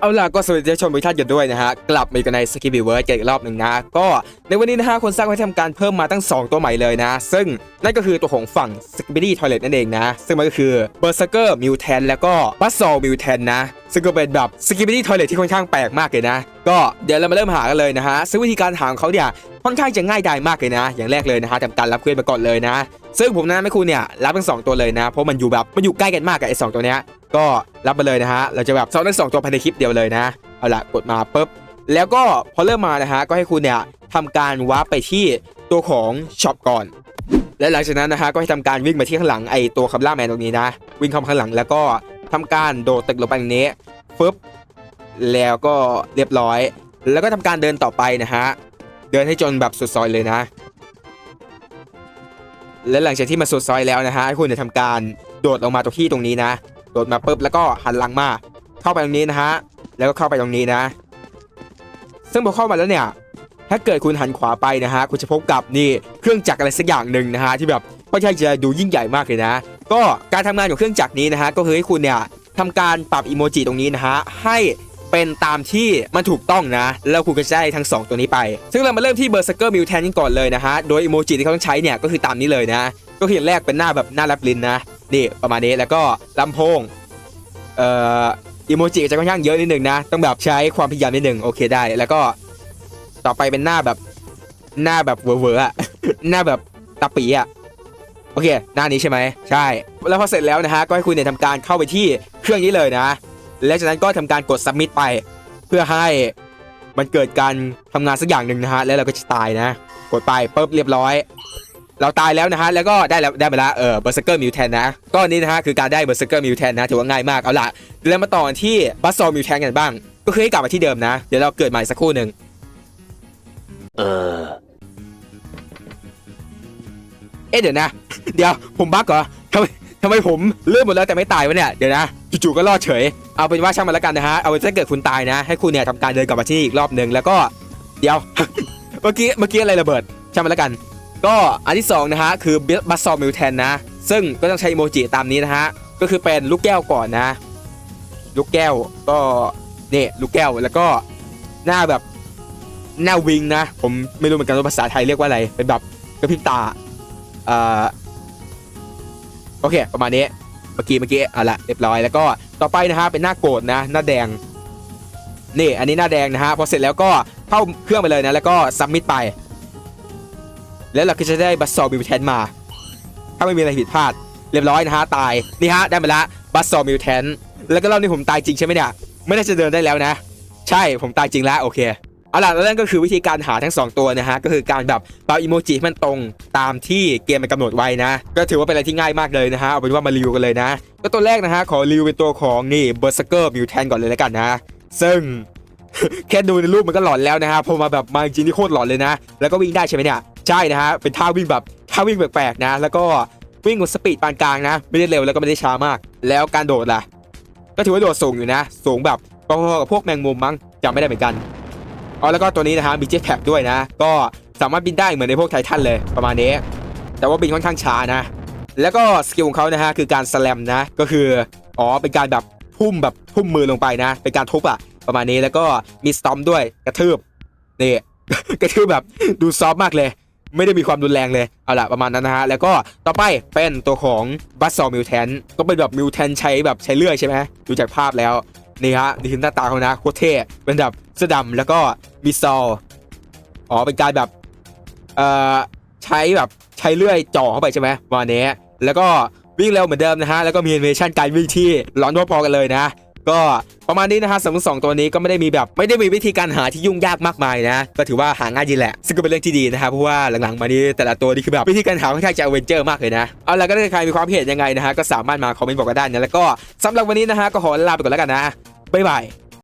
เอาล่ะก็สวัสดีท่านผู้ชมทุกท่านกันด้วยนะฮะ กลับมาอยู่กันในสกิบิเวิร์ดกันอีกรอบหนึ่งนะ ก็ในวันนี้นะฮะคนสร้างให้ทำการเพิ่มมาตั้ง 2 ตัวใหม่เลยนะ ซึ่งนั่นก็คือตัวของฝั่งสกิบิดี้ทอยเลตนั่นเองนะ ซึ่งมันก็คือเบอร์ e เกอร์มิวแทนแล้วก็บัสซอลมิวแทนนะ ซึ่งก็เป็นแบบสกิบิดี้ทอยเลตที่ค่อนข้างแปลกมากเลยนะ ก็เดี๋ยวเรามาเริ่มหากันเลยนะฮะซึ่งวิธีการหาของเขาเนี่ย ค่อนข้างจะง่ายดายมากเลยนะ อย่างแรกเลยนะฮะทำการรับเควสมาก่อนเลยนะ ซึ่งผมนะนำให้คุณเนี่ยรับทั้งสองตัวเลยนะ เพราะมันอยู่แบบมันอยู่ใกล้กันมากกับไอ้สองตัวเนี้ยก็รับมาเลยนะฮะเราจะแบบซ้อนทั้งสองตัวภายในคลิปเดียวเลยนะเอาล่ะกดมาปุ๊บแล้วก็พอเริ่มมานะฮะก็ให้คุณเนี่ยทำการวาร์ปไปที่ตัวของช็อปก่อน และหลังจากนั้นนะฮะก็ให้ทำการวิ่งมาที่ข้างหลังไอ้ตัวคัมล่าแมนตรงนี้นะ วิ่งเข้ามาข้างหลังแล้วก็ทำการโดดตึกลงไปตรงนี้ปึ๊บแล้วก็เรียบร้อย แล้วก็ทำการเดินต่อไปนะฮะ เดินให้จนแบบสุดซอยเลยนะ และหลังจากที่มาสุดซอยแล้วนะฮะให้คุณเนี่ยทำการโดดลงมาตรงที่ตรงนี้นะ โดดมาปุ๊บแล้วก็หันหลังมา เข้าไปตรงนี้นะฮะแล้วก็เข้าไปตรงนี้นะ ซึ่งพอเข้ามาแล้วเนี่ย ถ้าเกิดคุณหันขวาไปนะฮะคุณจะพบกับนี่เครื่องจักรอะไรสักอย่างหนึ่งนะฮะที่แบบค่อนข้างจะดูยิ่งใหญ่มากเลยนะ ก็การทำงานของเครื่องจักรนี้นะฮะก็คือให้คุณเนี่ยทำการปรับอีโมจิตรงนี้นะฮะให้ เป็นตามที่มันถูกต้องนะ แล้วคุณก็จะได้ทั้ง 2 ตัวนี้ไป ซึ่งเรามาเริ่มที่เบอร์สเกอร์มิวแทนกันก่อนเลยนะฮะ โดยอีโมจิที่เขาต้องใช้เนี่ยก็คือตามนี้เลยนะ ก็คืออย่างแรกเป็นหน้าแบบหน้าแลบลินนะ นี่ประมาณนี้ แล้วก็ลำโพง เอ่ออีโมจิจะค่อนข้างเยอะนิดหนึ่งนะ ต้องแบบใช้ความพยายามนิดหนึ่งโอเคได้ แล้วก็ต่อไปเป็นหน้าแบบหน้าแบบเวอร์อะหน้าแบบตาปีอะโอเค หน้านี้ใช่ไหมใช่ แล้วพอเสร็จแล้วนะฮะ ก็ให้คุณเนี่ยทำการเข้าไปที่เครื่องนี้เลยนะ และจากนั้นก็ทำการกด submit ไป เพื่อให้มันเกิดการทำงานสักอย่างหนึ่งนะฮะแล้วเราก็จะตายนะ กดไปปุ๊บเรียบร้อย เราตายแล้วนะฮะแล้วก็ได้แล้วได้มาแล้วเออเบอร์เซอร์มิวแทนนะก็อันนี้นะฮะคือการได้เบอร์เซอร์มิวแทนนะถือว่าง่ายมากเอาล่ะเดี๋ยวเรามาต่อกันที่บัสซอลมิวแทนกันบ้าง ก็คือให้กลับมาที่เดิมนะ เดี๋ยวเราเกิดใหม่สักครู่หนึ่งเออเอ๊ะเดี๋ยวนะ เดี๋ยวผมบั๊กเหรอทำไมทำไมผมเลื่อนหมดแล้วแต่ไม่ตายวะเนี่ยเดี๋ยวนะ จู่ๆก็รอดเฉย เอาเป็นว่าช่างมันแล้วกันนะฮะ เอาเป็นถ้าเกิดคุณตายนะ ให้คุณเนี่ยทำการเดินกลับมาที่นี่อีกรอบหนึ่งแล้วก็ เดี๋ยว เมื่อกี้เมื่อกี้อะไรระเบิด ช่างมันแล้วกัน ก็อันที่สองนะฮะคือบัสซอมิวแทนนะ ซึ่งก็ต้องใช้อีโมจิตามนี้นะฮะ ก็คือเป็นลูกแก้วก่อนนะ ลูกแก้วก็เนี่ยลูกแก้วแล้วก็หน้าแบบหน้าวิงนะ ผมไม่รู้เหมือนกันว่าภาษาไทยเรียกว่าอะไร เป็นแบบกระพริบตาอ่อโอเค ประมาณนี้ เมื่อกี้เมื่อกี้เอาละเรียบร้อยแล้วก็ต่อไปนะฮะเป็นหน้าโกรธนะหน้าแดงนี่อันนี้หน้าแดงนะฮะพอเสร็จแล้วก็เข้าเครื่องไปเลยนะแล้วก็ซับมิดไป แล้วเราก็จะได้บัสซอลบิวแทนมา ถ้าไม่มีอะไรผิดพลาด เรียบร้อยนะฮะตายนี่ฮะได้มาละบัสซอลบิวแทนแล้วก็รอบนี้ผมตายจริงใช่ไหมเนี่ยไม่น่าจะเดินได้แล้วนะ ใช่ผมตายจริงแล้วโอเค เอาล่ะแล้วนั่นก็คือวิธีการหาทั้ง 2 ตัวนะฮะก็คือการแบบเปรับอีโมจิมันตรงตามที่เกมมันกำหนดไว้นะ ก็ถือว่าเป็นอะไรที่ง่ายมากเลยนะฮะเอาเป็นว่ามารีวิวกันเลยนะก็ตัวแรกนะฮะขอรีวิวเป็นตัวของนี่เบอร์สเกอร์มิวแทนก่อนเลยแล้วกันนะซึ่งแค่ดูในรูปมันก็หลอนแล้วนะฮะพอมาแบบมาจริงๆนี่โคตรหลอนเลยนะ แล้วก็วิ่งได้ใช่ไหมเนี่ยใช่นะฮะเป็นท่าวิ่งแบบท่าวิ่งแปลกๆนะ แล้วก็วิ่งกับสปีดปานกลางนะ ไม่ได้เร็วแล้วก็ไม่ได้ช้ามาก แล้วการโดดล่ะ ก็ถือว่าโดดสูงอยู่นะ สูงแบบพอๆกับพวกแมงมุมมั้งจำไม่ได้เหมือนกัน อ๋อแล้วก็ตัวนี้นะฮะมีเจ็ตแพ็กด้วยนะ ก็สามารถบินได้เหมือนในพวกไททันเลยประมาณนี้ แต่ว่าบินค่อนข้างช้านะ แล้วก็สกิลของเขานะฮะคือการสแลมนะ ก็คืออ๋อเป็นการแบบทุ่มแบบทุ่มมือลงไปนะ เป็นการทุบอะประมาณนี้แล้วก็มีสตอมด้วยกระทืบนี่กระทืบแบบดูซอฟต์มากเลย ไม่ได้มีความรุนแรงเลยเอาล่ะประมาณนั้นนะฮะแล้วก็ต่อไปเป็นตัวของบัสซอมิวแทนก็เป็นแบบมิวแทนใช้แบบใช้เลื่อยใช่ไหมดูจากภาพแล้ว นี่ฮะนี่คือหน้าตาเขานะโคตรเท่เป็นแบบเสื้อดำแล้วก็มีซอลอ๋อเป็นการแบบเอ่อใช้แบบใช้เลื่อยจ่อเข้าไปใช่ไหมประมาณนี้แล้วก็วิ่งเร็วเหมือนเดิมนะฮะแล้วก็มีแอนิเมชันการวิ่งที่ร้อนพอๆกันเลยนะ ก็ประมาณนี้นะฮะสำหรับสองตัวนี้ก็ไม่ได้มีแบบไม่ได้มีวิธีการหาที่ยุ่งยากมากมายนะ ก็ถือว่าหาง่ายดีแหละ ซึ่งก็เป็นเรื่องที่ดีนะครับเพราะว่าหลังๆมานี้แต่ละตัวนี่คือแบบวิธีการหาค่อนข้างจะอเวนเจอร์มากเลยนะ เอาล่ะก็ถ้าใครมีความเห็นยังไงนะฮะก็สามารถมาคอมเมนต์บอกกันได้นะแล้วก็สำหรับวันนี้นะฮะก็ขอลาไปก่อนแล้วกันนะ บ๊ายบาย